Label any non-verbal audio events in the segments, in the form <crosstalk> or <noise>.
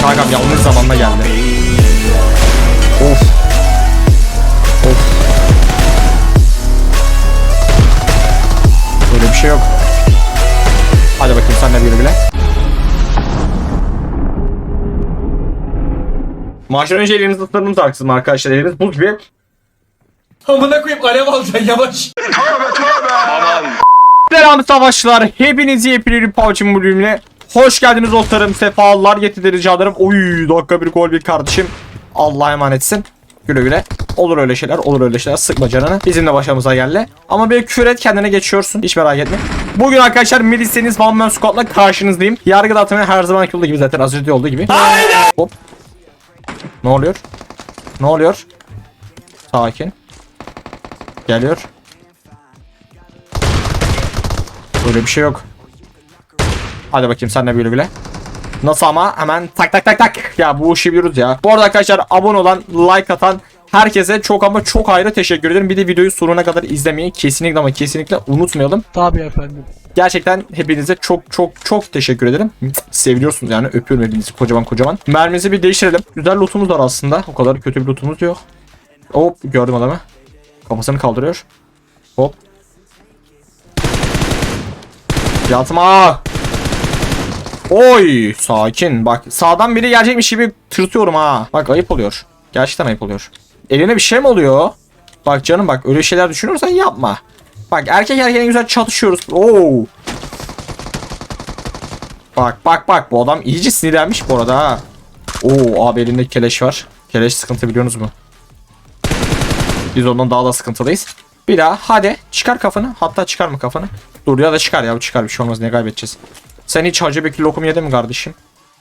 Kankam yanlış zamanda geldi. Of. Of. Böyle bir şey yok. Hadi bakayım sen de bir bile. Maçtan önce elinizi ısırdınız haksızım arkadaşlar. Eliniz buz gibi. Amına koyayım alev alacaksın yavaş. Selam savaşçılar. Hepiniz yepyeni bir PUBG bölümüne hoş geldiniz dostlarım. Sefalar getirir canlarım. Oy dakika bir gol bir kardeşim. Allah'a emanetsin. Güle güle. Olur öyle şeyler, olur öyle şeyler. Sıkma canını. Bizim de başımıza geldi. Ama bir küfür et kendine geçiyorsun. Hiç merak etme. Bugün arkadaşlar Melisa'niz One Man Squad'la karşınızdayım. Yargı dağıtımı her zaman olduğu gibi zaten az önce olduğu gibi. Hop. Ne oluyor? Ne oluyor? Sakin. Geliyor. Böyle bir şey yok. Hadi bakayım sen de böyle bile. Nasıl ama hemen tak tak tak tak. Ya bu işi biliyoruz ya. Bu arada arkadaşlar abone olan, like atan herkese çok ama çok ayrı teşekkür ederim. Bir de videoyu sonuna kadar izlemeyi kesinlikle ama kesinlikle unutmayalım. Tabii efendim. Gerçekten hepinize çok çok çok teşekkür ederim. Seviyorsunuz yani öpüyorum hepinizi kocaman kocaman. Mermimizi bir değiştirelim. Güzel lootumuz var aslında. O kadar kötü bir lootumuz yok. Hop gördüm adamı. Kafasını kaldırıyor. Hop. Yatma. Oy sakin bak sağdan biri gelecekmiş gibi tırtıyorum ha. Bak ayıp oluyor. Gerçekten ayıp oluyor. Eline bir şey mi oluyor? Bak canım bak öyle şeyler düşünürsen yapma. Bak erkek erkeğe güzel çatışıyoruz. Oo. Bak bak bak bu adam iyice sinirlenmiş bu arada ha. Oo abi elinde keleş var. Keleş sıkıntı biliyorsunuz mu? Biz ondan daha da sıkıntılıyız. Bir daha hadi çıkar kafanı. Hatta çıkarma kafanı. Dur ya da çıkar ya çıkar bir şey olmaz ne kaybedeceğiz. Sen hiç Hacı Bekir lokum yedin mi kardeşim?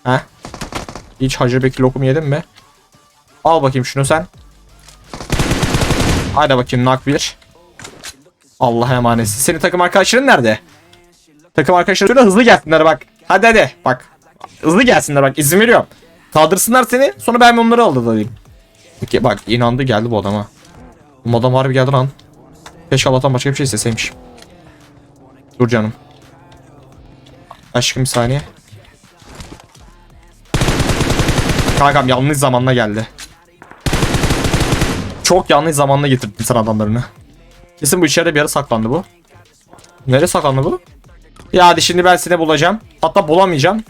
He? Hiç Hacı Bekir lokum yedin mi? Al bakayım şunu sen. Hadi bakayım nak bir. Allah'a emanetsin. Senin takım arkadaşların nerede? Takım arkadaşları şöyle hızlı gelsinler bak. Hadi hadi bak. Hızlı gelsinler bak izin veriyorum. Kaldırsınlar seni sonra ben onları aldırayım. Peki bak inandı geldi bu adama. Bu adam harbi geldi lan. Keşke Allah'tan başka bir şey isteseymiş. Dur canım. Aşkım bir saniye. Kankam yanlış zamanla geldi. Çok yanlış zamanla getirdin sen adamlarını. Kesin bu içeride bir yere saklandı bu. Nereye saklandı bu? Ya hadi şimdi ben seni bulacağım. Hatta bulamayacağım.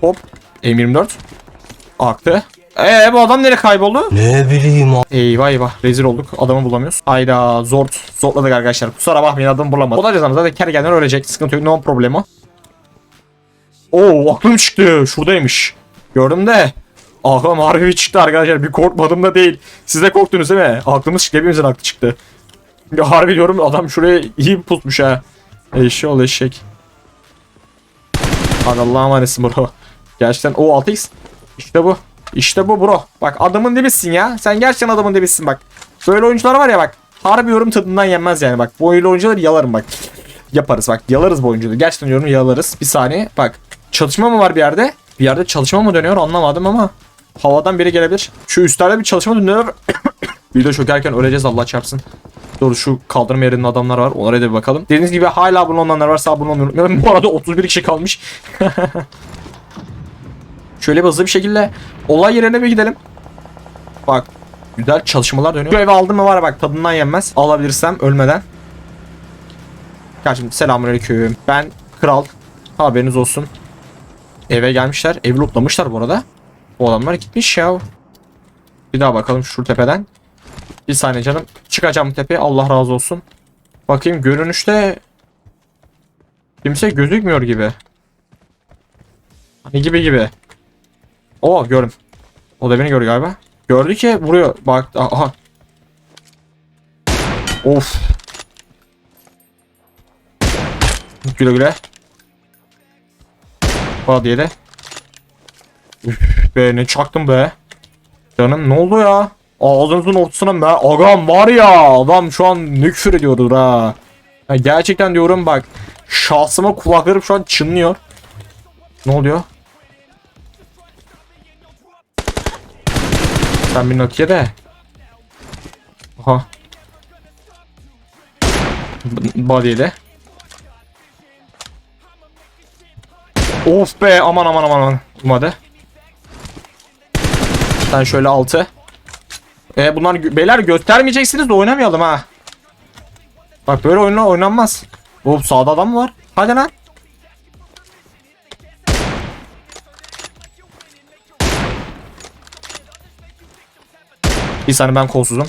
Hop. M24. Aktı. Eee bu adam nereye kayboldu? Ne bileyim a- Eyvah eyvah rezil olduk adamı bulamıyoruz. Ayda zor zorladık arkadaşlar. Kusura bakmayın adamı bulamadık. Bulacağız ama zaten kergenden ölecek. Sıkıntı yok no problemo. Oo aklım çıktı. Şuradaymış. Gördüm de. Aklım harbi çıktı arkadaşlar. Bir korkmadım da değil. Siz de korktunuz değil mi? Aklımız çıktı. Hepimizin aklı çıktı. Ya harbi diyorum adam şuraya iyi pusmuş ha. Eşek ol eşek. Hadi Allah'a emanetsin bro. Gerçekten o 6x. İşte bu. İşte bu bro. Bak adamın dibisin ya. Sen gerçekten adamın dibisin bak. Böyle oyuncular var ya bak. Harbi yorum tadından yenmez yani bak. Bu oyuncu oyuncuları yalarım bak. Yaparız bak. Yalarız bu oyuncuları. Gerçekten yorum yalarız. Bir saniye bak. Çalışma mı var bir yerde? Bir yerde çalışma mı dönüyor anlamadım ama. Havadan biri gelebilir. Şu üstlerde bir çalışma dönüyor. <coughs> Video çökerken öleceğiz Allah çarpsın. Doğru şu kaldırma yerinde adamlar var. Onlara da bir bakalım. Dediğiniz gibi hala abone olanlar varsa abone olmayı. Bu arada 31 kişi kalmış. <laughs> Şöyle bir hızlı bir şekilde olay yerine bir gidelim. Bak güzel çalışmalar dönüyor. Şu evi aldım mı var bak tadından yenmez. Alabilirsem ölmeden. Kardeşim selamünaleyküm. Ben kral. Haberiniz olsun. Eve gelmişler. Evi lootlamışlar bu arada. Bu adamlar gitmiş ya. Bir daha bakalım şu tepeden. Bir saniye canım. Çıkacağım tepeye. Allah razı olsun. Bakayım görünüşte kimse gözükmüyor gibi. Hani gibi gibi. O gördüm. O da beni gördü galiba. Gördü ki vuruyor. Bak aha. Of. Güle güle. Bana diye de. Üf be ne çaktım be. Canım ne oldu ya? Ağzınızın ortasına be. Agam var ya adam şu an ne küfür ediyordur ha. Ya gerçekten diyorum bak. Şahsıma kulaklarım şu an çınlıyor. Ne oluyor? Sen bir Nokia de. Aha. Body'de. Of be aman aman aman aman. Olmadı. Sen şöyle altı. E bunlar beyler göstermeyeceksiniz de oynamayalım ha. Bak böyle oyunla oynanmaz. Hop sağda adam var? Hadi lan. Bir saniye ben kolsuzum.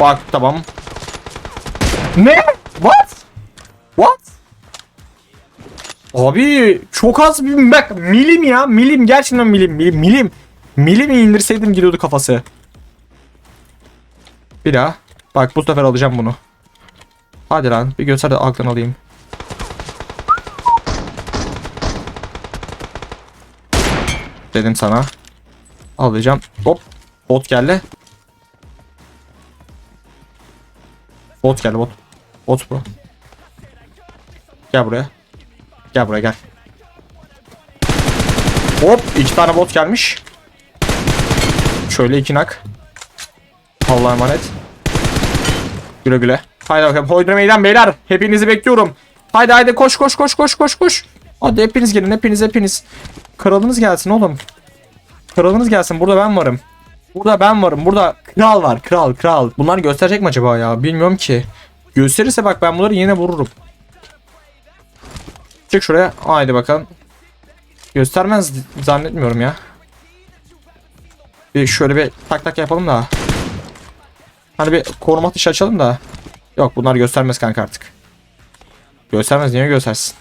Bak tamam. Ne? What? What? Abi çok az bir bak milim ya milim gerçekten milim milim milim milim indirseydim gidiyordu kafası. Bir daha. Bak bu sefer alacağım bunu. Hadi lan bir göster de aklını alayım. Dedim sana. Alacağım. Hop. Bot geldi. Bot geldi bot. Bot bu. Gel buraya. Gel buraya gel. Hop iki tane bot gelmiş. Şöyle iki nak. Allah'a emanet. Güle güle. Haydi bakalım. Hoydra meydan beyler. Hepinizi bekliyorum. Haydi haydi koş koş koş koş koş koş. Hadi hepiniz gelin hepiniz hepiniz. Kralınız gelsin oğlum. Kralınız gelsin. Burada ben varım. Burada ben varım. Burada kral var. Kral kral. Bunlar gösterecek mi acaba ya? Bilmiyorum ki. Gösterirse bak ben bunları yine vururum. Çık şuraya. Haydi bakalım. Göstermez zannetmiyorum ya. Bir şöyle bir tak tak yapalım da. Hani bir koruma atışı açalım da. Yok bunlar göstermez kanka artık. Göstermez niye göstersin?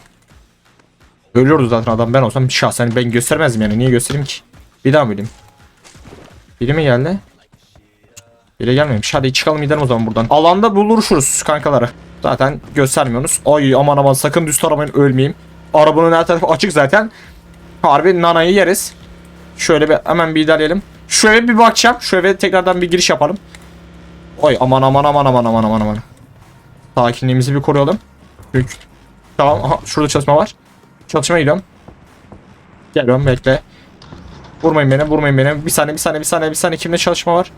Ölüyordu zaten adam ben olsam şahsen ben göstermezdim yani niye göstereyim ki? Bir daha mı öleyim? Biri mi geldi? Biri gelmemiş. Hadi çıkalım gidelim o zaman buradan. Alanda buluşuruz kankaları. Zaten göstermiyorsunuz. Ay aman aman sakın düz taramayın ölmeyeyim. Arabanın her tarafı açık zaten. Harbi nanayı yeriz. Şöyle bir hemen bir ilerleyelim. Şu eve bir bakacağım. Şu eve tekrardan bir giriş yapalım. Oy aman aman aman aman aman aman aman. Sakinliğimizi bir koruyalım. Çünkü- Tamam aha, şurada çalışma var. Çalışmaya gidiyorum. Geliyorum bekle. Vurmayın beni vurmayın beni. Bir saniye bir saniye bir saniye bir saniye kimde çalışma var?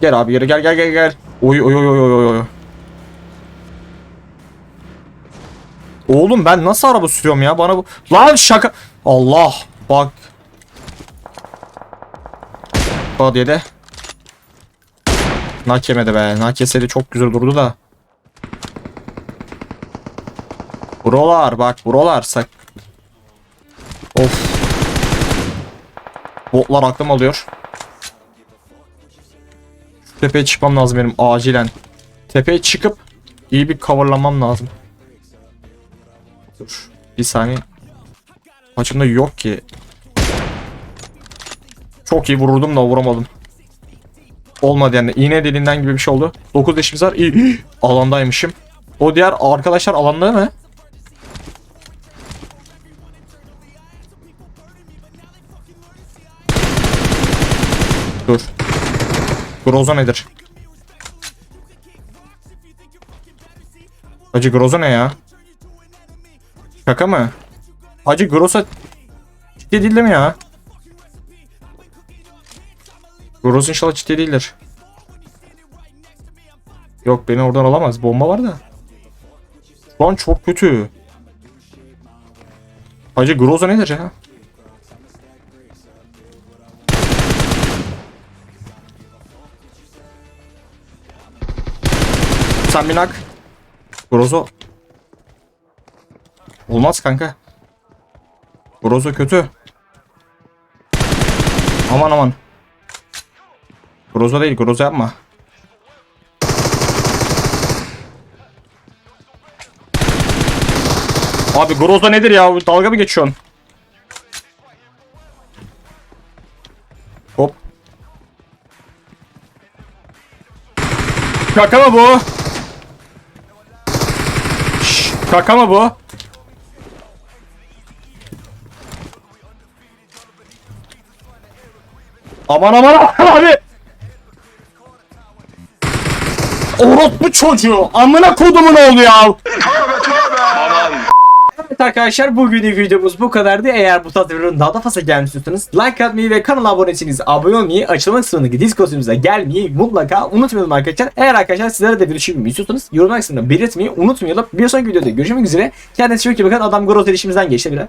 Gel abi geri gel gel gel gel. Oy oy oy oy oy oy. Oğlum ben nasıl araba sürüyorum ya bana bu. Lan şaka. Allah bak. Bak diye de. Nak yemedi be. Nak yeseydi çok güzel durdu da. Buralar bak buralar sak. Of. Botlar aklım alıyor. Şu tepeye çıkmam lazım benim acilen. Tepeye çıkıp iyi bir coverlamam lazım. Dur. Bir saniye. Maçımda yok ki. Çok iyi vururdum da vuramadım. Olmadı yani. İğne deliğinden gibi bir şey oldu. 9 leşimiz var. İyi. <gasps> Alandaymışım. O diğer arkadaşlar alanda mı? Groza nedir? Hacı Groza ne ya? Şaka mı? Hacı Groza ciddi değil, mi ya? Groza inşallah ciddi değildir. Yok beni oradan alamaz. Bomba var da. Şu an çok kötü. Hacı Groza nedir ya? Sen bir nak. Grozo. Olmaz kanka. Grozo kötü. Aman aman. Grozo değil, Grozo yapma. Abi Grozo nedir ya? Dalga mı geçiyorsun? Hop. Şaka mı bu? Şaka mı bu? Aman aman aman abi. Orospu çocuğu. Amına kodumun oğlu ya. Arkadaşlar bugünün videomuz bu kadardı. Eğer bu tarz videoların daha da fazla gelmek istiyorsanız like atmayı ve kanala abone değilseniz abone olmayı, açılma kısmındaki Discord'umuza gelmeyi mutlaka unutmayalım arkadaşlar. Eğer arkadaşlar sizlere de bir şey istiyorsanız yorumlar kısmında belirtmeyi unutmayalım. Bir sonraki videoda görüşmek üzere. Kendinize çok iyi bakın. Adam Growth erişimizden geçti bile.